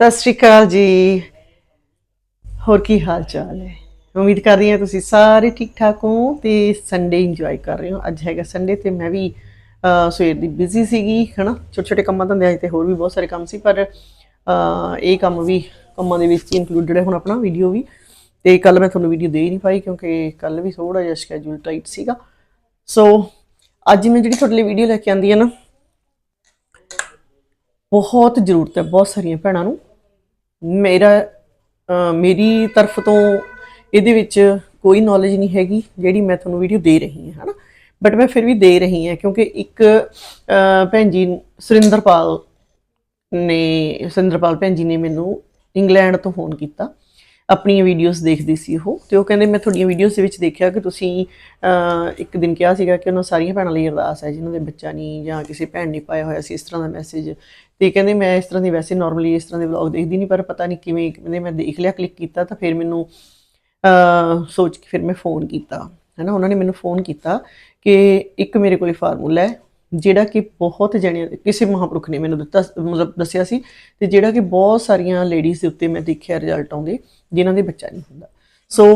ਸਤਿ ਸ਼੍ਰੀ ਅਕਾਲ ਜੀ। ਹੋਰ ਕੀ ਹਾਲ ਚਾਲ ਹੈ? ਉਮੀਦ ਕਰ ਰਹੀ ਹਾਂ ਤੁਸੀਂ ਸਾਰੇ ਠੀਕ ਠਾਕ ਹੋ ਤੇ ਸੰਡੇ ਇੰਜੋਏ ਕਰ ਰਹੇ ਹੋ। ਅੱਜ ਹੈਗਾ ਸੰਡੇ ਤੇ ਮੈਂ ਵੀ ਸਵੇਰ ਦੀ ਬਿਜ਼ੀ ਸੀਗੀ, ਹਨਾ? ਛੋਟੇ ਛੋਟੇ ਕੰਮਾਂ ਧੰਦਿਆਂ ਤੇ ਹੋਰ ਵੀ ਬਹੁਤ ਸਾਰੇ ਕੰਮ ਸੀ, ਪਰ ਇਹ ਕੰਮ ਵੀ, ਕੰਮਾਂ ਦੇ ਵਿੱਚ ਇਨਕਲੂਡਡ ਹੈ ਹੁਣ ਆਪਣਾ ਵੀਡੀਓ ਵੀ। ਤੇ ਕੱਲ ਮੈਂ ਤੁਹਾਨੂੰ ਵੀਡੀਓ ਦੇ ਹੀ ਨਹੀਂ ਪਾਈ ਕਿਉਂਕਿ ਕੱਲ ਵੀ ਥੋੜਾ ਜਿਹਾ ਸ਼ੈਡਿਊਲ ਟਾਈਟ ਸੀਗਾ। ਸੋ ਅੱਜ ਮੈਂ ਜਿਹੜੀ ਤੁਹਾਡੇ ਲਈ ਵੀਡੀਓ ਲੈ ਕੇ ਆਂਦੀ ਹੈ ਨਾ, ਬਹੁਤ ਜ਼ਰੂਰਤ ਹੈ ਬਹੁਤ ਸਾਰੀਆਂ ਭੈਣਾਂ ਨੂੰ। ਮੇਰਾ ਮੇਰੀ ਤਰਫ ਤੋਂ ਇਹਦੇ ਵਿੱਚ ਕੋਈ ਨੌਲੇਜ ਨਹੀਂ ਹੈਗੀ ਜਿਹੜੀ ਮੈਂ ਤੁਹਾਨੂੰ ਵੀਡੀਓ ਦੇ ਰਹੀ ਹਾਂ, ਹਨਾ? ਬਟ ਮੈਂ ਫਿਰ ਵੀ ਦੇ ਰਹੀ ਹਾਂ ਕਿਉਂਕਿ ਇੱਕ ਭੈਣ ਜੀ ਸੁਰਿੰਦਰਪਾਲ ਨੇ, ਸੁਰਿੰਦਰਪਾਲ ਭੈਣ ਜੀ ਨੇ ਮੈਨੂੰ ਇੰਗਲੈਂਡ ਤੋਂ ਫੋਨ ਕੀਤਾ। ਆਪਣੀਆਂ ਵੀਡੀਓਜ਼ ਦੇਖਦੀ ਸੀ ਉਹ ਤੇ ਉਹ ਕਹਿੰਦੇ, ਮੈਂ ਤੁਹਾਡੀਆਂ ਵੀਡੀਓਜ਼ ਦੇ ਵਿੱਚ ਦੇਖਿਆ ਕਿ ਤੁਸੀਂ ਇੱਕ ਦਿਨ ਕਿਹਾ ਸੀਗਾ ਕਿ ਉਹਨਾਂ ਸਾਰੀਆਂ ਭੈਣਾਂ ਲਈ ਅਰਦਾਸ ਹੈ, ਜਿਨ੍ਹਾਂ ਦੇ ਬੱਚਾ ਨਹੀਂ ਜਾਂ ਕਿਸੇ ਭੈਣ ਨੇ ਪਾਇਆ ਹੋਇਆ ਸੀ, ਇਸ ਤਰ੍ਹਾਂ ਦਾ ਮੈਸੇਜ ਤੇ ਕਹਿੰਦੇ ਮੈਂ ਇਸ ਤਰ੍ਹਾਂ ਦੀ ਵੈਸੇ ਨਾਰਮਲੀ ਇਸ ਤਰ੍ਹਾਂ ਦੇ ਵਲੌਗ ਦੇਖਦੀ ਨਹੀਂ ਪਰ ਪਤਾ ਨਹੀਂ ਕਿਵੇਂ ਕਹਿੰਦੇ ਮੈਂ ਦੇਖ ਲਿਆ ਕਲਿੱਕ ਕੀਤਾ ਤਾਂ ਫਿਰ ਮੈਨੂੰ ਸੋਚ ਕੇ ਫਿਰ ਮੈਂ ਫੋਨ ਕੀਤਾ। ਹੈਨਾ ਉਹਨਾਂ ਨੇ ਮੈਨੂੰ ਫੋਨ ਕੀਤਾ ਕਿ ਇੱਕ ਮੇਰੇ ਕੋਲ ਫਾਰਮੂਲਾ ਹੈ ਜਿਹੜਾ ਕਿ ਬਹੁਤ ਜਣਿਆਂ ਕਿਸੇ ਮਹਾਂਪੁਰਖ ਨੇ ਮੈਨੂੰ ਦਿੱਤਾ ਮਤਲਬ ਦੱਸਿਆ ਸੀ ਤੇ ਜਿਹੜਾ ਕਿ ਬਹੁਤ ਸਾਰੀਆਂ ਲੇਡੀਜ਼ ਦੇ ਉੱਤੇ ਮੈਂ ਦੇਖਿਆ ਰਿਜ਼ਲਟ ਆਉਂਦੇ ਜਿਨ੍ਹਾਂ ਦੇ ਬੱਚਾ ਨਹੀਂ ਹੁੰਦਾ। ਸੋ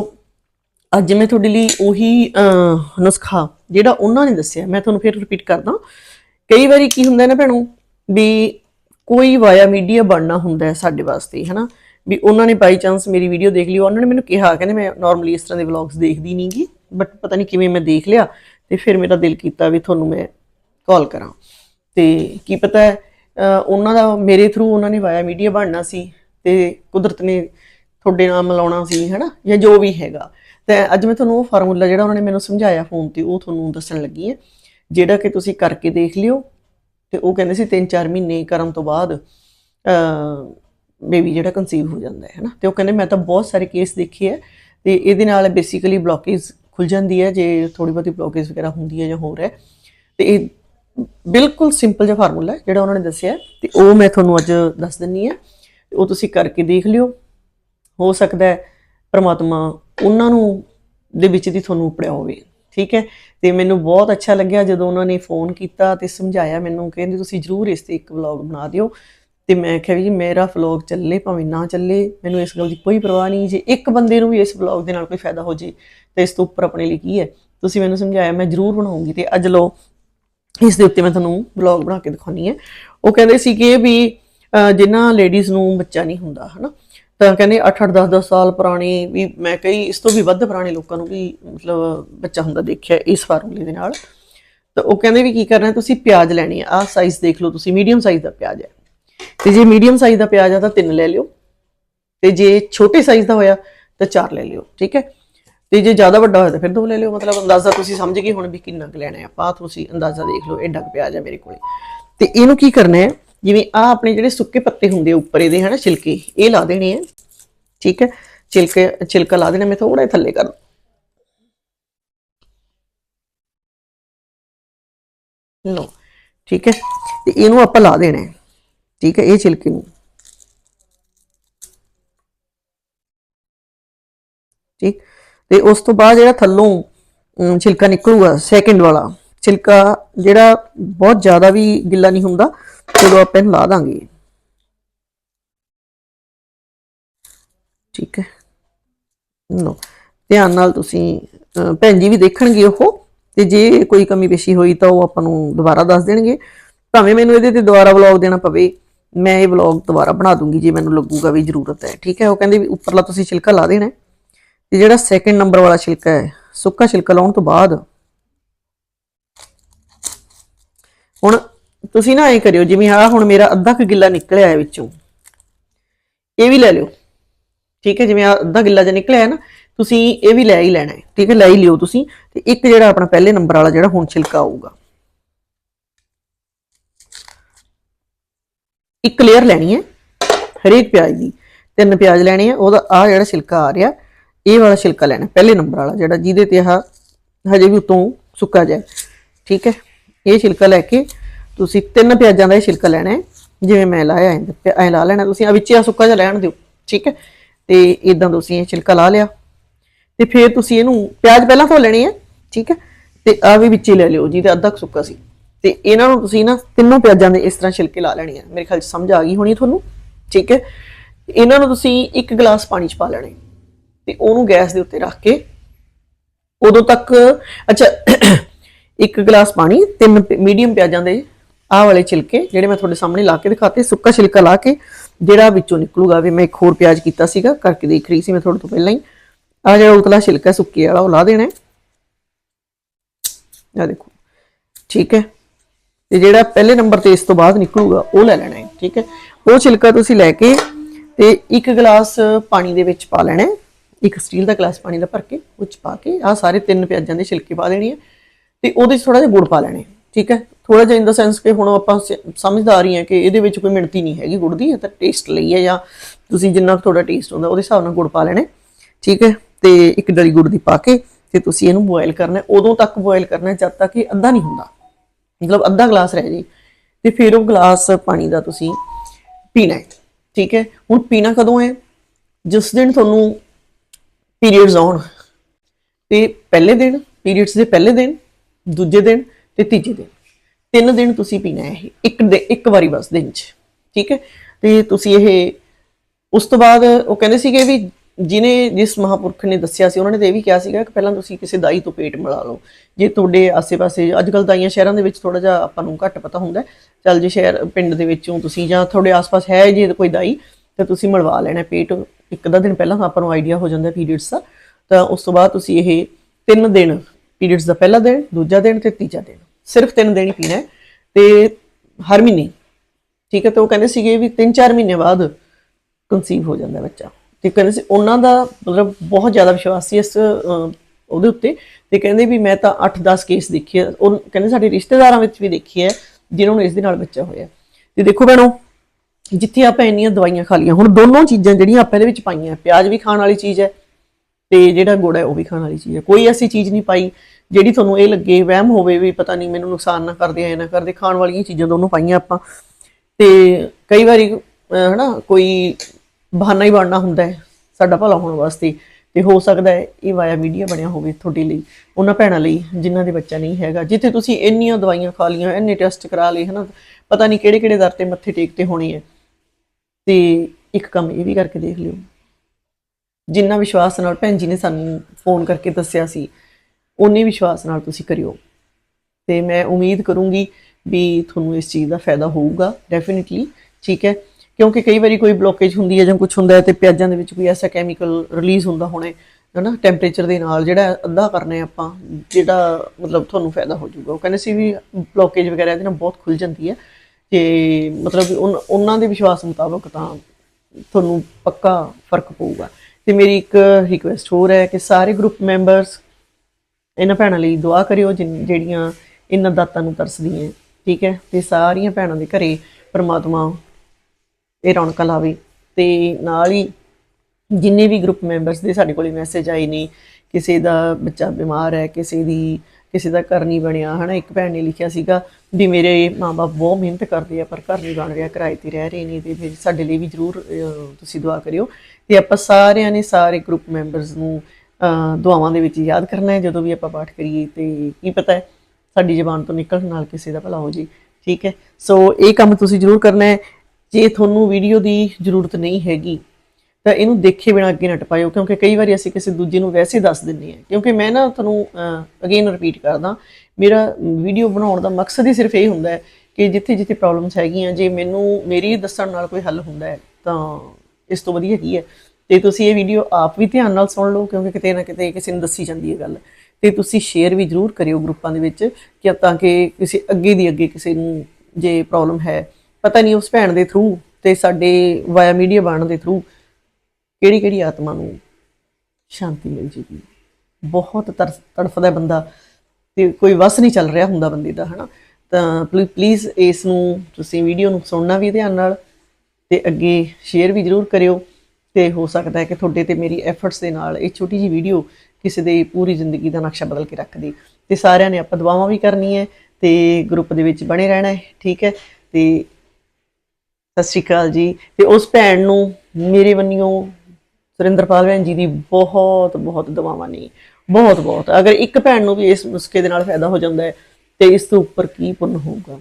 ਅੱਜ ਮੈਂ ਤੁਹਾਡੇ ਲਈ ਉਹੀ ਅਹ, ਨੁਸਖਾ ਜਿਹੜਾ ਉਹਨਾਂ ਨੇ ਦੱਸਿਆ ਮੈਂ ਤੁਹਾਨੂੰ ਫਿਰ ਰਿਪੀਟ ਕਰਦਾ। ਕਈ ਵਾਰੀ ਕੀ ਹੁੰਦਾ ਨਾ ਭੈਣੋ ਵੀ ਕੋਈ ਵਾਇਆ ਮੀਡੀਆ ਬਣਨਾ ਹੁੰਦਾ ਹੈ ਸਾਡੇ ਵਾਸਤੇ, ਹਨਾ? ਵੀ ਉਹਨਾਂ ਨੇ ਬਾਈ ਚਾਂਸ ਮੇਰੀ ਵੀਡੀਓ ਦੇਖ ਲਈ ਉਹਨਾਂ ਨੇ ਮੈਨੂੰ ਕਿਹਾ, ਕਹਿੰਦੇ ਮੈਂ ਨਾਰਮਲੀ ਇਸ ਤਰ੍ਹਾਂ ਦੇ ਵਲੌਗਸ ਦੇਖਦੀ ਨਹੀਂਗੀ ਬਟ ਪਤਾ ਨਹੀਂ ਕਿਵੇਂ ਮੈਂ ਦੇਖ ਲਿਆ, ਤੇ ਫਿਰ ਮੇਰਾ ਦਿਲ ਕੀਤਾ ਵੀ ਤੁਹਾਨੂੰ ਮੈਂ ਕਾਲ ਕਰਾਂ। ਤੇ ਕੀ ਪਤਾ ਉਹਨਾਂ ਦਾ, ਮੇਰੇ ਥਰੂ ਉਹਨਾਂ ਨੇ ਵਾਇਆ ਮੀਡੀਆ ਬਣਨਾ ਸੀ, ਤੇ ਕੁਦਰਤ ਨੇ ਤੁਹਾਡੇ ਨਾਲ ਮਿਲਾਉਣਾ ਸੀ, ਹੈਨਾ? ਜਾਂ ਜੋ ਵੀ ਹੈਗਾ। ਤੇ ਅੱਜ ਮੈਂ ਤੁਹਾਨੂੰ ਉਹ ਫਾਰਮੂਲਾ ਜਿਹੜਾ ਉਹਨਾਂ ਨੇ ਮੈਨੂੰ ਸਮਝਾਇਆ ਫੋਨ ਤੇ, ਉਹ ਤੁਹਾਨੂੰ ਦੱਸਣ ਲੱਗੀ ਹਾਂ, ਜਿਹੜਾ ਕਿ ਤੁਸੀਂ ਕਰਕੇ ਦੇਖ ਲਿਓ। ਤੇ ਉਹ ਕਹਿੰਦੇ ਸੀ 3-4 ਮਹੀਨੇ ਕਰਨ ਤੋਂ ਬਾਅਦ ਬੇਬੀ ਜਿਹੜਾ ਕਨਸੀਵ ਹੋ ਜਾਂਦਾ ਹੈ, ਹਨਾ? ਤੇ ਉਹ ਕਹਿੰਦੇ, ਮੈਂ ਤਾਂ ਬਹੁਤ ਸਾਰੇ ਕੇਸ ਦੇਖੇ ਹੈ ਤੇ ਇਹਦੇ ਨਾਲ ਬੇਸਿਕਲੀ ਬਲੋਕੇਜ ਖੁੱਲ ਜਾਂਦੀ ਹੈ, ਜੇ ਥੋੜੀ ਬਹੁਤੀ ਬਲੋਕੇਜ ਵਗੈਰਾ ਹੁੰਦੀ ਹੈ ਜਾਂ ਹੋਰ ਹੈ। ਤੇ ਇਹ ਬਿਲਕੁਲ ਸਿੰਪਲ ਜਿਹਾ ਫਾਰਮੂਲਾ ਹੈ ਜਿਹੜਾ ਉਹਨਾਂ ਨੇ ਦੱਸਿਆ ਹੈ ਤੇ ਉਹ ਮੈਂ ਤੁਹਾਨੂੰ ਅੱਜ ਦੱਸ ਦਿੰਨੀ ਹੈ। ਉਹ ਤੁਸੀਂ ਕਰਕੇ ਦੇਖ ਲਿਓ। ਹੋ ਸਕਦਾ ਹੈ ਪ੍ਰਮਾਤਮਾ ਉਹਨਾਂ ਨੂੰ ਦੇ ਵਿੱਚ ਦੀ ਤੁਹਾਨੂੰ ਉਪੜਿਆ ਹੋਵੇ। ਠੀਕ ਹੈ? ਤੇ ਮੈਨੂੰ ਬਹੁਤ ਅੱਛਾ ਲੱਗਿਆ ਜਦੋਂ ਉਹਨਾਂ ਨੇ ਫੋਨ ਕੀਤਾ ਤੇ ਸਮਝਾਇਆ ਮੈਨੂੰ ਕਹਿੰਦੇ ਤੁਸੀਂ ਜਰੂਰ ਇਸ ਤੇ ਇੱਕ ਵਲੌਗ ਬਣਾ ਦਿਓ। ਤੇ ਮੈਂ ਕਿਹਾ ਵੀ ਜੀ ਮੇਰਾ ਵਲੌਗ ਚੱਲੇ ਭਾਵੇਂ ਨਾ ਚੱਲੇ ਮੈਨੂੰ ਇਸ ਗੱਲ ਦੀ ਕੋਈ ਪਰਵਾਹ ਨਹੀਂ ਜੇ ਇੱਕ ਬੰਦੇ ਨੂੰ ਵੀ ਇਸ ਵਲੌਗ ਦੇ ਨਾਲ ਕੋਈ ਫਾਇਦਾ ਹੋ ਜੇ ਤੇ ਇਸ ਤੋਂ ਉੱਪਰ ਆਪਣੇ ਲਈ ਕੀ ਹੈ? ਤੁਸੀਂ ਮੈਨੂੰ ਸਮਝਾਇਆ ਮੈਂ ਜਰੂਰ ਬਣਾਉਂਗੀ ਤੇ ਅੱਜ ਲੋ ਇਸ ਦੇ ਉੱਤੇ ਮੈਂ ਤੁਹਾਨੂੰ ਵਲੌਗ ਬਣਾ ਕੇ ਦਿਖਾਉਣੀ ਹੈ। ਉਹ ਕਹਿੰਦੇ ਸੀ ਕਿ ਵੀ ਅਹ, ਜਿਨ੍ਹਾਂ ਲੇਡੀਜ਼ ਨੂੰ ਬੱਚਾ ਨਹੀਂ ਹੁੰਦਾ ਹਨਾ? ਤਾਂ ਕਹਿੰਦੇ 8-8 10-10 ਸਾਲ ਪੁਰਾਣੇ ਵੀ ਮੈਂ ਕਈ, ਇਸ ਤੋਂ ਵੀ ਵੱਧ ਪੁਰਾਣੇ ਲੋਕਾਂ ਨੂੰ ਵੀ ਮਤਲਬ ਬੱਚਾ ਹੁੰਦਾ ਦੇਖਿਆ ਇਸ ਫਾਰਮੂਲੇ ਦੇ ਨਾਲ। ਤਾਂ ਉਹ ਕਹਿੰਦੇ ਵੀ ਕੀ ਕਰਨਾ ਤੁਸੀਂ ਪਿਆਜ਼ ਲੈਣੀ ਆ ਆਹ ਸਾਈਜ਼ ਦੇਖ ਲਓ ਤੁਸੀਂ ਮੀਡੀਅਮ ਸਾਈਜ਼ ਦਾ ਪਿਆਜ਼ ਹੈ। ਤੇ ਜੇ ਮੀਡੀਅਮ ਸਾਈਜ਼ ਦਾ ਪਿਆਜ਼ ਆ ਤਾਂ ਤਿੰਨ ਲੈ ਲਿਓ। ਤੇ ਜੇ ਛੋਟੇ ਸਾਈਜ਼ ਦਾ ਹੋਇਆ ਤਾਂ ਚਾਰ ਲੈ ਲਿਓ, ਠੀਕ ਹੈ। ਤੇ ਜੇ ਜ਼ਿਆਦਾ ਵੱਡਾ ਹੋਇਆ ਤਾਂ ਫਿਰ ਦੋ ਲੈ ਲਿਓ। ਮਤਲਬ ਅੰਦਾਜ਼ਾ ਤੁਸੀਂ ਸਮਝ ਗਏ ਹੁਣ ਵੀ ਕਿੰਨਾ ਕੁ ਲੈਣਾ ਹੈ। ਆਪਾਂ ਤੁਸੀਂ ਅੰਦਾਜ਼ਾ ਦੇਖ ਲਓ ਐਡਾ ਕੁ ਪਿਆਜ਼ ਹੈ ਮੇਰੇ ਕੋਲੇ। ਤੇ ਇਹਨੂੰ ਕੀ ਕਰਨਾ ਹੈ ਜਿਵੇਂ ਆ ਆਪਣੇ ਜਿਹੜੇ ਸੁੱਕੇ ਪੱਤੇ ਹੁੰਦੇ ਆ ਉੱਪਰ ਇਹਦੇ ਹਨਾ ਛਿਲਕੇ, ਇਹ ਲਾ ਦੇਣੇ ਆ। ਠੀਕ ਹੈ? ਛਿਲਕੇ, ਛਿਲਕਾ ਲਾ ਦੇਣਾ, ਮੈਂ ਥੋੜਾ ਜਿਹਾ ਥੱਲੇ ਕਰ ਲੋ। ਠੀਕ ਹੈ? ਤੇ ਇਹਨੂੰ ਆਪਾਂ ਲਾ ਦੇਣਾ ਹੈ। ਠੀਕ ਹੈ? ਇਹ ਛਿਲਕੇ ਨੂੰ। ਠੀਕ? ਤੇ ਉਸ ਤੋਂ ਬਾਅਦ ਜਿਹੜਾ ਥੱਲੋਂ ਛਿਲਕਾ ਨਿਕਲੂਗਾ ਸੈਕਿੰਡ ਵਾਲਾ। ਛਿਲਕਾ ਜਿਹੜਾ ਬਹੁਤ ਜ਼ਿਆਦਾ ਵੀ ਗਿੱਲਾ ਨਹੀਂ ਹੁੰਦਾ, ਚਲੋ ਆਪਾਂ ਇਹਨੂੰ ਲਾ ਦਾਂਗੇ। ਠੀਕ ਹੈ। ਲੋ ਧਿਆਨ ਨਾਲ ਤੁਸੀਂ ਭੈਣ ਜੀ ਵੀ ਦੇਖਣਗੇ ਉਹ, ਤੇ ਜੇ ਕੋਈ ਕਮੀ ਪੇਸ਼ੀ ਹੋਈ ਤਾਂ ਉਹ ਆਪਾਂ ਨੂੰ ਦੁਬਾਰਾ ਦੱਸ ਦੇਣਗੇ। ਭਾਵੇਂ ਮੈਨੂੰ ਇਹਦੇ ਤੇ ਦੁਬਾਰਾ ਵਲੌਗ ਦੇਣਾ ਪਵੇ, ਮੈਂ ਇਹ ਵਲੌਗ ਦੁਬਾਰਾ ਬਣਾ ਦੂੰਗੀ, ਜੇ ਮੈਨੂੰ ਲੱਗੂਗਾ ਵੀ ਜ਼ਰੂਰਤ ਹੈ। ਠੀਕ ਹੈ, ਉਹ ਕਹਿੰਦੇ ਵੀ ਉੱਪਰਲਾ ਤੁਸੀਂ ਛਿਲਕਾ ਲਾ ਦੇਣਾ ਹੈ। ਤੇ ਜਿਹੜਾ ਸੈਕਿੰਡ ਨੰਬਰ ਵਾਲਾ ਛਿਲਕਾ ਹੈ, ਸੁੱਕਾ ਛਿਲਕਾ ਲਾਉਣ ਤੋਂ ਬਾਅਦ ਹੁਣ ਤੁਸੀਂ ਨਾ ਐ ਕਰਿਓ, ਜਿਵੇਂ ਆਹ ਹੁਣ ਮੇਰਾ ਅੱਧਾ ਕੁ ਗਿੱਲਾ ਨਿਕਲਿਆ ਹੈ ਵਿੱਚੋਂ। ਇਹ ਵੀ ਲੈ ਲਿਓ। ਠੀਕ ਹੈ, ਜਿਵੇਂ ਆਹ ਅੱਧਾ ਗਿੱਲਾ ਜਿਹਾ ਨਿਕਲਿਆ ਹੈ ਨਾ, ਤੁਸੀਂ ਇਹ ਵੀ ਲੈ ਹੀ ਲੈਣਾ ਹੈ। ਠੀਕ ਹੈ, ਲੈ ਹੀ ਲਿਓ ਤੁਸੀਂ। ਤੇ ਇੱਕ ਜਿਹੜਾ ਆਪਣਾ ਪਹਿਲੇ ਨੰਬਰ ਵਾਲਾ ਜਿਹੜਾ ਹੁਣ ਛਿਲਕਾ ਆਊਗਾ। ਇੱਕ ਲੇਅਰ ਲੈਣੀ ਹੈ, ਹਰੇਕ ਪਿਆਜ਼ ਦੀ। ਤਿੰਨ ਪਿਆਜ਼ ਲੈਣੇ ਆ, ਉਹਦਾ ਆ ਜਿਹੜਾ ਛਿਲਕਾ ਆ ਰਿਹਾ, ਇਹ ਵਾਲਾ ਛਿਲਕਾ ਲੈਣਾ, ਪਹਿਲੇ ਨੰਬਰ ਵਾਲਾ ਜਿਹੜਾ, ਜਿਹਦੇ ਤੇ ਆਹ ਹਜੇ ਵੀ ਉਤੋਂ ਸੁੱਕਾ ਜਾਏ ਠੀਕ ਹੈ। ਇਹ ਛਿਲਕਾ ਲੈ ਕੇ ਤੁਸੀਂ ਤਿੰਨ ਪਿਆਜ਼ਾਂ ਦਾ ਇਹ ਛਿਲਕਾ ਲੈਣਾ ਹੈ, ਜਿਵੇਂ ਮੈਂ ਲਾਇਆ ਐਂ ਐ ਲਾ ਲੈਣਾ ਤੁਸੀਂ ਆ ਵਿੱਚ ਆ ਸੁੱਕਾ ਜਿਹਾ ਲੈਣ ਦਿਓ, ਠੀਕ ਹੈ? ਤੇ ਇਦਾਂ ਤੁਸੀਂ ਇਹ ਛਿਲਕਾ ਲਾ ਲਿਆ। ਤੇ ਫਿਰ ਤੁਸੀਂ ਇਹਨੂੰ ਪਿਆਜ਼ ਪਹਿਲਾਂ ਧੋ ਲੈਣੇ ਆ, ਠੀਕ ਹੈ? ਤੇ ਆ ਵੀ ਵਿੱਚ ਲੈ ਲਿਓ ਜਿਹਦਾ ਅੱਧਾ ਕੁ ਸੁੱਕਾ ਸੀ। ਤੇ ਇਹਨਾਂ ਨੂੰ ਤੁਸੀਂ ਨਾ ਤਿੰਨੋਂ ਪਿਆਜ਼ਾਂ ਦੇ ਇਸ ਤਰ੍ਹਾਂ ਛਿਲਕੇ ਲਾ ਲੈਣੇ ਆ। ਮੇਰੇ ਖਿਆਲ ਚ ਸਮਝ ਆ ਗਈ ਹੋਣੀ ਤੁਹਾਨੂੰ, ਠੀਕ ਹੈ? ਇਹਨਾਂ ਨੂੰ ਤੁਸੀਂ ਇੱਕ ਗਲਾਸ ਪਾਣੀ ਚ ਪਾ ਲੈਣੇ। ਤੇ ਉਹਨੂੰ ਗੈਸ ਦੇ ਉੱਤੇ ਰੱਖ ਕੇ, ਉਦੋਂ ਤੱਕ, ਅੱਛਾ ਇੱਕ ਗਲਾਸ ਪਾਣੀ, ਤਿੰਨ ਮੀਡੀਅਮ ਪਿਆਜ਼ਾਂ ਦੇ ਆਹ ਵਾਲੇ ਛਿਲਕੇ, ਜਿਹੜੇ ਮੈਂ ਤੁਹਾਡੇ ਸਾਹਮਣੇ ਲਾ ਕੇ ਦਿਖਾਤੇ, ਸੁੱਕਾ ਛਿਲਕਾ ਲਾ ਕੇ, ਜਿਹੜਾ ਵਿੱਚੋਂ ਨਿਕਲੂਗਾ, ਵੀ ਮੈਂ ਇੱਕ ਹੋਰ ਪਿਆਜ਼ ਕੀਤਾ ਸੀਗਾ, ਕਰਕੇ ਦੇਖ ਰਹੀ ਸੀ ਮੈਂ ਤੁਹਾਡੇ ਤੋਂ ਪਹਿਲਾਂ ਹੀ। ਆਹ ਜਿਹੜਾ ਉਤਲਾ ਛਿਲਕਾ, ਸੁੱਕੇ ਵਾਲਾ, ਉਹ ਲਾ ਦੇਣਾ ਹੈ। ਆ ਦੇਖੋ, ਠੀਕ ਹੈ। ਤੇ ਜਿਹੜਾ ਪਹਿਲੇ ਨੰਬਰ ਤੇ ਇਸ ਤੋਂ ਬਾਅਦ ਨਿਕਲੂਗਾ, ਉਹ ਲੈ ਲੈਣਾ ਹੈ, ਠੀਕ ਹੈ। ਉਹ ਛਿਲਕਾ ਤੁਸੀਂ ਲੈ ਕੇ ਤੇ ਇੱਕ ਗਲਾਸ ਪਾਣੀ ਦੇ ਵਿੱਚ ਪਾ ਲੈਣਾ ਹੈ। ਇੱਕ ਸਟੀਲ ਦਾ ਗਲਾਸ ਪਾਣੀ ਦਾ ਭਰ ਕੇ, ਉਹ ਚ ਪਾ ਕੇ ਆ ਸਾਰੇ ਤਿੰਨ ਪਿਆਜ਼ਾਂ ਦੇ ਛਿਲਕੇ ਪਾ ਦੇਣੇ ਆ ਤੇ ਉਹਦੇ ਚ ਥੋੜਾ ਜਿਹਾ ਗੁੜ ਪਾ ਲੈਣੇ, ਠੀਕ ਹੈ? ਥੋੜਾ ਜਿਹਾ ਇਨ ਦਾ ਸੈਂਸ ਕਿ ਹੁਣ ਆਪਾਂ ਸ- ਸਮਝਦਾਰ ਹੀ ਆ ਕਿ ਇਹਦੇ ਵਿੱਚ ਕੋਈ ਮਿਣਤੀ ਨਹੀਂ ਹੈਗੀ ਗੁੜ ਦੀ, ਇਹ ਤਾਂ ਟੇਸਟ ਲਈ ਹੈ ਜਾਂ ਤੁਸੀਂ ਜਿੰਨਾ ਕੁ ਤੁਹਾਡਾ ਟੇਸਟ ਹੁੰਦਾ ਉਹਦੇ ਹਿਸਾਬ ਨਾਲ ਗੁੜ ਪਾ ਲੈਣੇ, ਠੀਕ ਹੈ? ਤੇ ਇੱਕ ਡਲੀ ਗੁੜ ਦੀ ਪਾ ਕੇ ਤੇ ਤੁਸੀਂ ਇਹਨੂੰ ਬੋਇਲ ਕਰਨਾ ਉਦੋਂ ਤੱਕ ਬੋਇਲ ਕਰਨਾ ਜਦ ਤੱਕ ਇਹ ਅੱਧਾ ਨਹੀਂ ਹੁੰਦਾ। ਮਤਲਬ ਅੱਧਾ ਗਲਾਸ ਰਹਿ ਜੇ। ਤੇ ਫਿਰ ਉਹ ਗਲਾਸ ਪਾਣੀ ਦਾ ਤੁਸੀਂ ਪੀਣਾ ਹੈ, ਠੀਕ ਹੈ? ਹੁਣ ਪੀਣਾ ਕਦੋਂ ਹੈ? ਜਿਸ ਦਿਨ ਤੁਹਾਨੂੰ ਪੀਰੀਅਡਸ ਆਉਣ। ਤੇ ਪਹਿਲੇ ਦਿਨ ਪੀਰੀਅਡਸ ਦੇ ਪਹਿਲੇ ਦਿਨ ਦੂਜੇ ਦਿਨ ਤੇ ਤੀਜੇ ਦਿਨ। ਤਿੰਨ ਦਿਨ ਤੁਸੀਂ ਪੀਣਾ ਹੈ ਇਹ, ਇੱਕ ਦੇ, ਇੱਕ ਵਾਰੀ ਬਸ ਦਿਨ ਚ, ਠੀਕ ਹੈ? ਤੇ ਤੁਸੀਂ ਇਹ, ਉਸ ਤੋਂ ਬਾਅਦ ਉਹ ਕਹਿੰਦੇ ਸੀਗੇ ਵੀ ਜਿਨੇ ਜਿਸ ਮਹਾਪੁਰਖ ਨੇ ਦੱਸਿਆ ਸੀ, ਉਹਨਾਂ ਨੇ ਇਹ ਵੀ ਕਿਹਾ ਸੀਗਾ ਕਿ ਪਹਿਲਾਂ ਤੁਸੀਂ ਕਿਸੇ ਦਾਈ ਤੋਂ ਪੇਟ ਮਿਲਾ ਲਓ। ਜੇ ਤੁਹਾਡੇ ਆਸੇ-ਪਾਸੇ ਅੱਜਕੱਲ ਦਾਈਆਂ ਸ਼ਹਿਰਾਂ ਦੇ ਵਿੱਚ ਥੋੜਾ ਜਿਹਾ ਆਪਾਂ ਨੂੰ ਘੱਟ ਪਤਾ ਹੁੰਦਾ ਚੱਲ ਜੇ ਸ਼ਹਿਰ, ਪਿੰਡ ਦੇ ਵਿੱਚੋਂ ਤੁਸੀਂ ਜਾਂ ਤੁਹਾਡੇ ਆਸ-ਪਾਸ ਹੈ ਜੇ ਕੋਈ ਦਾਈ, ਤਾਂ ਤੁਸੀਂ ਮਲਵਾ ਲੈਣਾ ਪੇਟ। ਇੱਕ ਦਾ ਦਿਨ ਪਹਿਲਾਂ ਤਾਂ ਆਪਾਂ ਨੂੰ ਆਈਡੀਆ ਹੋ ਜਾਂਦਾ ਪੀਰੀਅਡਸ ਦਾ। ਤਾਂ ਉਸ ਤੋਂ ਬਾਅਦ ਤੁਸੀਂ ਇਹ ਤਿੰਨ ਦਿਨ ਪੀਰੀਅਡਸ ਦਾ ਪਹਿਲਾ ਦਿਨ, ਦੂਜਾ ਦਿਨ ਤੇ ਤੀਜਾ ਦਿਨ। ਸਿਰਫ ਤਿੰਨ ਦਿਨ ਹੀ ਪੀਣਾ ਹੈ ਤੇ ਹਰ ਮਹੀਨੇ। ਠੀਕ ਹੈ, ਤੇ ਉਹ ਕਹਿੰਦੇ ਸੀਗੇ ਵੀ 3-4 ਮਹੀਨੇ ਬਾਅਦ ਕਨਸੀਵ ਹੋ ਜਾਂਦਾ ਬੱਚਾ। ਤੇ ਕਹਿੰਦੇ ਸੀ ਉਹਨਾਂ ਦਾ ਮਤਲਬ ਬਹੁਤ ਜ਼ਿਆਦਾ ਵਿਸ਼ਵਾਸ ਸੀ ਇਸ ਉਹਦੇ ਉੱਤੇ। ਤੇ ਕਹਿੰਦੇ ਵੀ ਮੈਂ ਤਾਂ 8-10 ਕੇਸ ਦੇਖੇ ਉਹ ਕਹਿੰਦੇ ਸਾਡੇ ਰਿਸ਼ਤੇਦਾਰਾਂ ਵਿੱਚ ਵੀ ਦੇਖੀ ਹੈ, ਜਿਨ੍ਹਾਂ ਨੂੰ ਇਸ ਦੇ ਨਾਲ ਬੱਚਾ ਹੋਇਆ। ਤੇ ਦੇਖੋ ਭੈਣੋ, ਜਿੱਥੇ ਆਪਾਂ ਇੰਨੀਆਂ ਦਵਾਈਆਂ ਖਾ ਲਈਆਂ, ਹੁਣ ਦੋਨੋਂ ਚੀਜ਼ਾਂ ਜਿਹੜੀਆਂ ਆਪਾਂ ਇਹਦੇ ਵਿੱਚ ਪਾਈਆਂ, ਪਿਆਜ਼ ਵੀ ਖਾਣ ਵਾਲੀ ਚੀਜ਼ ਹੈ ਤੇ ਜਿਹੜਾ ਗੁੜ ਹੈ ਉਹ ਵੀ ਖਾਣ ਵਾਲੀ ਚੀਜ਼ ਹੈ। ਕੋਈ ਐਸੀ ਚੀਜ਼ ਨਹੀਂ ਪਾਈ ਜਿਹੜੀ ਤੁਹਾਨੂੰ ਇਹ ਲੱਗੇ ਵਹਿਮ ਹੋਵੇ ਵੀ ਪਤਾ ਨਹੀਂ ਮੈਨੂੰ ਨੁਕਸਾਨ ਨਾ ਕਰਦੇ ਐ ਨਾ ਕਰਦੇ। ਖਾਣ ਵਾਲੀਆਂ ਚੀਜ਼ਾਂ ਦੋਨੋਂ ਪਾਈਆਂ ਆਪਾਂ। ਤੇ ਕਈ ਵਾਰੀ ਅਹ, ਹਨਾ ਕੋਈ ਬਹਾਨਾ ਹੀ ਬਣਨਾ ਹੁੰਦਾ ਹੈ ਸਾਡਾ ਭਲਾ ਹੋਣ ਵਾਸਤੇ। ਤੇ ਹੋ ਸਕਦਾ ਹੈ ਇਹ ਵਾਇਆ ਮੀਡੀਆ ਬਣਿਆ ਹੋਵੇ ਤੁਹਾਡੇ ਲਈ ਉਹਨਾਂ ਭੈਣਾਂ ਲਈ ਜਿਨ੍ਹਾਂ ਦੇ ਬੱਚਾ ਨਹੀਂ ਹੈਗਾ। ਜਿੱਥੇ ਤੁਸੀਂ ਇੰਨੀਆਂ ਦਵਾਈਆਂ ਖਾ ਲੀਆਂ ਇੰਨੇ ਟੈਸਟ ਕਰਾ ਲਏ ਹਨਾ ਪਤਾ ਨਹੀਂ ਕਿਹੜੇ ਕਿਹੜੇ ਦਰ ਤੇ ਮੱਥੇ ਟੇਕਤੇ ਹੋਣੇ ਹੈ। ਤੇ ਇੱਕ ਕੰਮ ਇਹ ਵੀ ਕਰਕੇ ਦੇਖ ਲਿਓ ਜਿੰਨਾ ਵਿਸ਼ਵਾਸ ਨਾਲ ਭੈਣ ਜੀ ਨੇ ਸਾਨੂੰ ਫੋਨ ਕਰਕੇ ਦੱਸਿਆ ਸੀ ਉਨੇ ਵਿਸ਼ਵਾਸ ਨਾਲ ਤੁਸੀਂ ਕਰਿਓ। ਤੇ ਮੈਂ ਉਮੀਦ ਕਰੂੰਗੀ ਵੀ ਤੁਹਾਨੂੰ ਇਸ ਚੀਜ਼ ਦਾ ਫਾਇਦਾ ਹੋਊਗਾ ਡੈਫੀਨਿਟਲੀ ਠੀਕ ਹੈ? ਕਿਉਂਕਿ ਕਈ ਵਾਰੀ ਕੋਈ ਬਲੋਕੇਜ ਹੁੰਦੀ ਹੈ ਜਾਂ ਕੁਝ ਹੁੰਦਾ ਹੈ ਤੇ ਪਿਆਜ਼ਾਂ ਦੇ ਵਿੱਚ ਕੋਈ ਐਸਾ ਕੈਮੀਕਲ ਰਿਲੀਜ਼ ਹੁੰਦਾ ਹੋਣੇ ਹੈ ਹਨਾ? ਟੈਂਪਰੇਚਰ ਦੇ ਨਾਲ ਜਿਹੜਾ ਅੱਧਾ ਕਰਨੇ ਆਪਾਂ, ਜਿਹੜਾ ਮਤਲਬ ਤੁਹਾਨੂੰ ਫਾਇਦਾ ਹੋ ਜਾਊਗਾ। ਉਹ ਕਹਿੰਦੇ ਸੀ ਵੀ ਬਲੋਕੇਜ ਵਗੈਰਾ ਇਹਦੇ ਨਾਲ ਬਹੁਤ ਖੁੱਲ ਜਾਂਦੀ ਹੈ। ਤੇ ਮਤਲਬ ਵੀ ਉਹਨਾਂ ਦੇ ਵਿਸ਼ਵਾਸ ਮੁਤਾਬਕ ਤਾਂ ਤੁਹਾਨੂੰ ਪੱਕਾ ਫ਼ਰਕ ਪਊਗਾ। ਤੇ ਮੇਰੀ ਇੱਕ ਰਿਕੁਐਸਟ ਹੋਰ ਹੈ ਕਿ ਸਾਰੇ ਗਰੁੱਪ ਮੈਂਬਰਸ ਇਹਨਾਂ ਭੈਣਾਂ ਲਈ ਦੁਆ ਕਰਿਓ ਜਿਨ- ਜਿਹੜੀਆਂ ਇਹਨਾਂ ਦਾਤਾਂ ਨੂੰ ਤਰਸਦੀਆਂ ਠੀਕ ਹੈ? ਤੇ ਸਾਰੀਆਂ ਭੈਣਾਂ ਦੇ ਘਰੇ ਪਰਮਾਤਮਾ ਇਹ ਰੌਣਕਾਂ ਲਾਵੇ। ਤੇ ਨਾਲ ਹੀ ਜਿੰਨੇ ਵੀ ਗਰੁੱਪ ਮੈਂਬਰਸ ਦੇ ਸਾਡੇ ਕੋਲੇ ਮੈਸੇਜ ਆਏ ਨੇ, ਕਿਸੇ ਦਾ ਬੱਚਾ ਬਿਮਾਰ ਹੈ, ਕਿਸੇ ਦੀ ਕਿਸੇ ਦਾ ਘਰ ਨਹੀਂ ਬਣਿਆ, ਹਨਾ? ਇੱਕ ਭੈਣ ਨੇ ਲਿਖਿਆ ਸੀਗਾ ਵੀ ਮੇਰੇ ਮਾਪੇ ਬਹੁਤ ਮਿਹਨਤ ਕਰਦੇ ਆ, ਪਰ ਘਰ ਨਹੀਂ ਬਣ ਰਿਹਾ, ਕਿਰਾਏ ਤੇ ਰਹਿ ਰਹੇ ਨੇ ਤੇ ਫਿਰ ਸਾਡੇ ਲਈ ਵੀ ਜ਼ਰੂਰ ਤੁਸੀਂ ਦੁਆ ਕਰਿਓ। ਤੇ ਆਪਾਂ ਸਾਰਿਆਂ ਨੇ, ਸਾਰੇ ਗਰੁੱਪ ਮੈਂਬਰਸ ਨੂੰ ਦੁਆਵਾਂ ਦੇ ਵਿੱਚ ਯਾਦ ਕਰਨਾ ਹੈ, ਜਦੋਂ ਵੀ ਆਪਾਂ ਪਾਠ ਕਰੀਏ ਤੇ ਕੀ ਪਤਾ ਹੈ, ਸਾਡੀ ਜ਼ਬਾਨ ਤੋਂ ਨਿਕਲਣ ਨਾਲ ਕਿਸੇ ਦਾ ਭਲਾ ਹੋ ਜੇ, ਠੀਕ ਹੈ? ਸੋ ਇਹ ਕੰਮ ਤੁਸੀਂ ਜ਼ਰੂਰ ਕਰਨਾ ਹੈ। ਜੇ ਤੁਹਾਨੂੰ ਵੀਡੀਓ ਦੀ ਜ਼ਰੂਰਤ ਨਹੀਂ ਹੈਗੀ ਤਾਂ ਇਹਨੂੰ ਦੇਖੇ ਬਿਨਾਂ ਅੱਗੇ ਨਾ ਟਪਾਇਓ, ਕਿਉਂਕਿ ਕਈ ਵਾਰੀ ਅਸੀਂ ਕਿਸੇ ਦੂਜੇ ਨੂੰ ਵੈਸੇ ਦੱਸ ਦਿੰਦੇ ਹਾਂ। ਕਿਉਂਕਿ ਮੈਂ ਨਾ ਤੁਹਾਨੂੰ ਅਗੇਨ ਰਿਪੀਟ ਕਰਦਾ, ਮੇਰਾ ਵੀਡੀਓ ਬਣਾਉਣ ਦਾ ਮਕਸਦ ਹੀ ਸਿਰਫ ਇਹ ਹੁੰਦਾ ਹੈ ਕਿ ਜਿੱਥੇ ਜਿੱਥੇ ਪ੍ਰੋਬਲਮਸ ਹੈਗੀਆਂ, ਜੇ ਮੈਨੂੰ ਮੇਰੀ ਦੱਸਣ ਨਾਲ ਕੋਈ ਹੱਲ ਹੁੰਦਾ ਹੈ, ਤਾਂ ਇਸ ਤੋਂ ਵਧੀਆ ਕੀ ਹੈ? ਤੇ ਤੁਸੀਂ ਇਹ ਵੀਡੀਓ ਆਪ ਵੀ ਧਿਆਨ ਨਾਲ ਸੁਣ ਲਓ, ਕਿਉਂਕਿ ਕਿਤੇ ਨਾ ਕਿਤੇ ਕਿਸੇ ਨੂੰ ਦੱਸੀ ਜਾਂਦੀ ਹੈ ਗੱਲ। ਤੇ ਤੁਸੀਂ ਸ਼ੇਅਰ ਵੀ ਜ਼ਰੂਰ ਕਰਿਓ ਗਰੁੱਪਾਂ ਦੇ ਵਿੱਚ, ਕਿ ਤਾਂ ਕਿ ਕਿਸੇ ਅੱਗੇ ਦੀ ਅੱਗੇ ਕਿਸੇ ਨੂੰ ਜੇ ਪ੍ਰੋਬਲਮ ਹੈ, ਪਤਾ ਨਹੀਂ ਉਸ ਭੈਣ ਦੇ ਥਰੂ ਤੇ ਸਾਡੇ ਵਾਇਆ ਮੀਡੀਆ ਬਣਨ ਦੇ ਥਰੂ ਕਿਹੜੀ ਕਿਹੜੀ ਆਤਮਾ ਨੂੰ ਸ਼ਾਂਤੀ ਮਿਲ ਜੇਗੀ? ਬਹੁਤ ਤਰਸ- ਤੜਫਦਾ ਬੰਦਾ ਤੇ ਕੋਈ ਵਸ ਨਹੀਂ ਚੱਲ ਰਿਹਾ ਹੁੰਦਾ ਬੰਦੇ ਦਾ, ਹਨਾ? ਤਾਂ ਪਲੀਜ਼ ਇਸ ਨੂੰ ਤੁਸੀਂ ਵੀਡੀਓ ਨੂੰ ਸੁਣਨਾ ਵੀ ਧਿਆਨ ਨਾਲ ਤੇ ਅੱਗੇ ਸ਼ੇਅਰ ਵੀ ਜਰੂਰ ਕਰਿਓ ਤੇ ਹੋ ਸਕਦਾ ਹੈ ਕਿ ਤੁਹਾਡੇ ਤੇ ਮੇਰੀ ਐਫਰਟਸ ਦੇ ਨਾਲ ਇਹ ਛੋਟੀ ਜੀ ਵੀਡੀਓ ਕਿਸੇ ਦੇ ਪੂਰੀ ਜ਼ਿੰਦਗੀ ਦਾ ਨਕਸ਼ਾ ਬਦਲ ਕੇ ਰੱਖ ਦੇ। ਤੇ ਸਾਰਿਆਂ ਨੇ ਆਪਾਂ ਦੁਆਵਾਂ ਵੀ ਕਰਨੀ ਹੈ ਤੇ ਗਰੁੱਪ ਦੇ ਵਿੱਚ ਬਣੇ ਰਹਿਣਾ ਹੈ, ਠੀਕ ਹੈ? ਤੇ ਸਤਿ ਸ਼੍ਰੀ ਅਕਾਲ ਜੀ। ਤੇ ਉਸ ਭੈਣ ਨੂੰ ਮੇਰੇ ਵੱਲੋਂ ਸੁਰਿੰਦਰਪਾਲ ਭੈਣ ਜੀ ਦੀ ਬਹੁਤ ਬਹੁਤ ਦੁਆਵਾਂ ਨੇ। ਬਹੁਤ ਬਹੁਤ। ਅਗਰ ਇੱਕ ਭੈਣ ਨੂੰ ਵੀ ਇਸ ਨੁਸਖੇ ਦੇ ਨਾਲ ਫਾਇਦਾ ਹੋ ਜਾਂਦਾ ਹੈ, ਤੇ ਇਸ ਤੋਂ ਉੱਪਰ ਕੀ ਪੁੰਨ ਹੋਊਗਾ?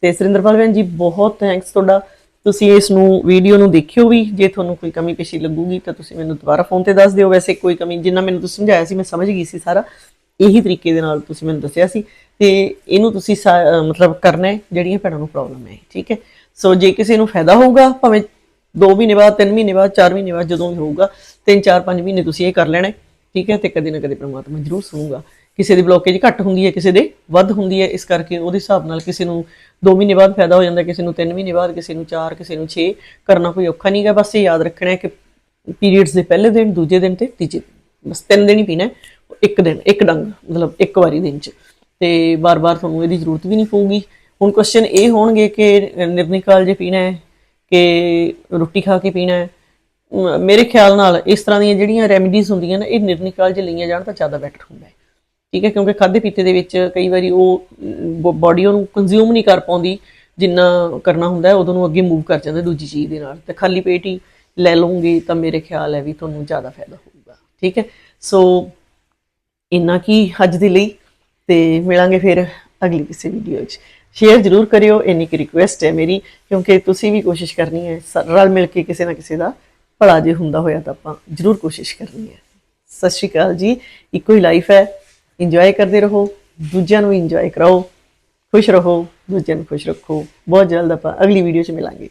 ਤੇ ਸੁਰਿੰਦਰਪਾਲ ਭੈਣ ਜੀ, ਬਹੁਤ ਥੈਂਕਸ ਤੁਹਾਡਾ। ਤੁਸੀਂ ਇਸ ਨੂੰ ਵੀਡੀਓ ਨੂੰ ਦੇਖਿਓ ਵੀ, ਜੇ ਤੁਹਾਨੂੰ ਕੋਈ ਕਮੀ ਪੇਸ਼ੀ ਲੱਗੂਗੀ, ਤਾਂ ਤੁਸੀਂ ਮੈਨੂੰ ਦੁਬਾਰਾ ਫੋਨ ਤੇ ਦੱਸ ਦਿਓ। ਵੈਸੇ ਕੋਈ ਕਮੀ, ਜਿੰਨਾ ਮੈਨੂੰ ਤੁਸੀਂ ਸਮਝਾਇਆ ਸੀ, ਮੈਂ ਸਮਝ ਗਈ ਸੀ ਸਾਰਾ। ਇਹੀ ਤਰੀਕੇ ਦੇ ਨਾਲ ਤੁਸੀਂ ਮੈਨੂੰ ਦੱਸਿਆ ਸੀ। ਤੇ ਇਹਨੂੰ ਤੁਸੀਂ ਸਾ- ਮਤਲਬ ਕਰਨਾ ਹੈ, ਜਿਹੜੀਆਂ ਭੈਣਾਂ ਨੂੰ ਪ੍ਰੋਬਲਮ ਹੈ, ਠੀਕ ਹੈ? ਸੋ ਜੇ ਕਿਸੇ ਨੂੰ ਫਾਇਦਾ ਹੋਊਗਾ, ਭਾਵੇਂ 2 ਮਹੀਨੇ ਬਾਅਦ 3 ਮਹੀਨੇ ਬਾਅਦ 4 ਮਹੀਨੇ ਬਾਅਦ ਜਦੋਂ ਵੀ ਹੋਊਗਾ 3 4 5 ਮਹੀਨੇ ਤੁਸੀਂ ਇਹ ਕਰ ਲੈਣਾ, ਠੀਕ ਹੈ? ਤੇ ਕਦੇ ਨਾ ਕਦੇ ਪ੍ਰਮਾਤਮਾ ਜ਼ਰੂਰ ਸੁਣੂਗਾ। ਕਿਸੇ ਦੀ ਬਲੋਕੇਜ ਘੱਟ ਹੁੰਦੀ ਹੈ, ਕਿਸੇ ਦੇ ਵੱਧ ਹੁੰਦੀ ਹੈ, ਇਸ ਕਰਕੇ ਉਹਦੇ ਹਿਸਾਬ ਨਾਲ ਕਿਸੇ ਨੂੰ 2 ਮਹੀਨੇ ਬਾਅਦ ਫਾਇਦਾ ਹੋ ਜਾਂਦਾ, ਕਿਸੇ ਨੂੰ 3 ਮਹੀਨੇ ਬਾਅਦ, ਕਿਸੇ ਨੂੰ 4 ਕਿਸੇ ਨੂੰ 6 ਕਰਨਾ ਕੋਈ ਔਖਾ ਨਹੀਂਗਾ ਬਸ ਇਹ ਯਾਦ ਰੱਖਣਾ ਹੈ ਕਿ ਪੀਰੀਅਡਸ ਦੇ ਪਹਿਲੇ ਦਿਨ, ਦੂਜੇ ਦਿਨ ਤੇ ਤੀਜੇ ਦਿਨ। ਬਸ ਤਿੰਨ ਦਿਨ ਹੀ ਪੀਣਾ ਇੱਕ ਦਿਨ, ਇੱਕ ਡੰਗ, ਮਤਲਬ ਇੱਕ ਵਾਰੀ ਦਿਨ ਚ। ਤੇ ਬਾਰ-ਬਾਰ ਤੁਹਾਨੂੰ ਇਹਦੀ ਜ਼ਰੂਰਤ ਵੀ ਨਹੀਂ ਪਊਗੀ। ਹੁਣ ਕੁਐਸਚਨ ਇਹ ਹੋਣਗੇ ਕਿ ਨਿਰਨਿਕਾਲ ਜੇ ਪੀਣਾ ਹੈ ਕਿ ਰੋਟੀ ਖਾ ਕੇ ਪੀਣਾ ਹੈ। ਮੇਰੇ ਖਿਆਲ ਨਾਲ ਇਸ ਤਰ੍ਹਾਂ ਦੀਆਂ ਜਿਹੜੀਆਂ ਰੈਮੀਡੀਜ਼ ਹੁੰਦੀਆਂ ਨੇ, ਇਹ ਨਿਰਨਿਕਾਲ ਜੇ ਲਈਆਂ ਜਾਣ ਤਾਂ ਜ਼ਿਆਦਾ ਬੈਟਰ ਹੁੰਦਾ ਹੈ। ਠੀਕ ਹੈ, ਕਿਉਂਕਿ ਖਾਦੇ ਪੀਤੇ ਦੇ ਵਿੱਚ ਕਈ ਵਾਰੀ ਉਹ ਬਾਡੀ ਉਹਨੂੰ ਕੰਜ਼ਿਊਮ ਨਹੀਂ ਕਰ ਪਾਉਂਦੀ, ਜਿੰਨਾ ਕਰਨਾ ਹੁੰਦਾ ਹੈ, ਉਦੋਂ ਨੂੰ ਅੱਗੇ ਮੂਵ ਕਰ ਜਾਂਦਾ ਦੂਜੀ ਚੀਜ਼ ਦੇ ਨਾਲ। ਤੇ ਖਾਲੀ ਪੇਟ ਹੀ ਲੈ ਲਓਗੇ ਤਾਂ ਮੇਰੇ ਖਿਆਲ ਹੈ ਵੀ ਤੁਹਾਨੂੰ ਜ਼ਿਆਦਾ ਫਾਇਦਾ ਹੋਊਗਾ। ਠੀਕ ਹੈ, ਸੋ ਇੰਨਾ ਕੀ ਅੱਜ ਦੇ ਲਈ, ਤੇ ਮਿਲਾਂਗੇ ਫਿਰ ਅਗਲੀ ਕਿਸੇ ਵੀਡੀਓ 'ਚ ਸ਼ੇਅਰ ਜ਼ਰੂਰ ਕਰਿਓ, ਇੰਨੀ ਕੀ ਰਿਕੁਐਸਟ ਹੈ ਮੇਰੀ, ਕਿਉਂਕਿ ਤੁਸੀਂ ਵੀ ਕੋਸ਼ਿਸ਼ ਕਰਨੀ ਹੈ, ਸ- ਰਲ ਮਿਲ ਕੇ ਕਿਸੇ ਨਾ ਕਿਸੇ ਦਾ ਭਲਾ ਜੇ ਹੁੰਦਾ ਹੋਇਆ ਤਾਂ ਆਪਾਂ ਜ਼ਰੂਰ ਕੋਸ਼ਿਸ਼ ਕਰਨੀ ਹੈ। ਸਤਿ ਸ਼੍ਰੀ ਅਕਾਲ ਜੀ, ਇੱਕੋ ਹੀ ਲਾਈਫ ਹੈ ਇੰਜੋਏ ਕਰਦੇ ਰਹੋ, ਦੂਜਿਆਂ ਨੂੰ ਇੰਜੋਏ ਕਰਾਓ, ਖੁਸ਼ ਰਹੋ, ਦੂਜਿਆਂ ਨੂੰ ਖੁਸ਼ ਰੱਖੋ। ਬਹੁਤ ਜਲਦ ਆਪਾਂ ਅਗਲੀ ਵੀਡੀਓ 'ਚ ਮਿਲਾਂਗੇ।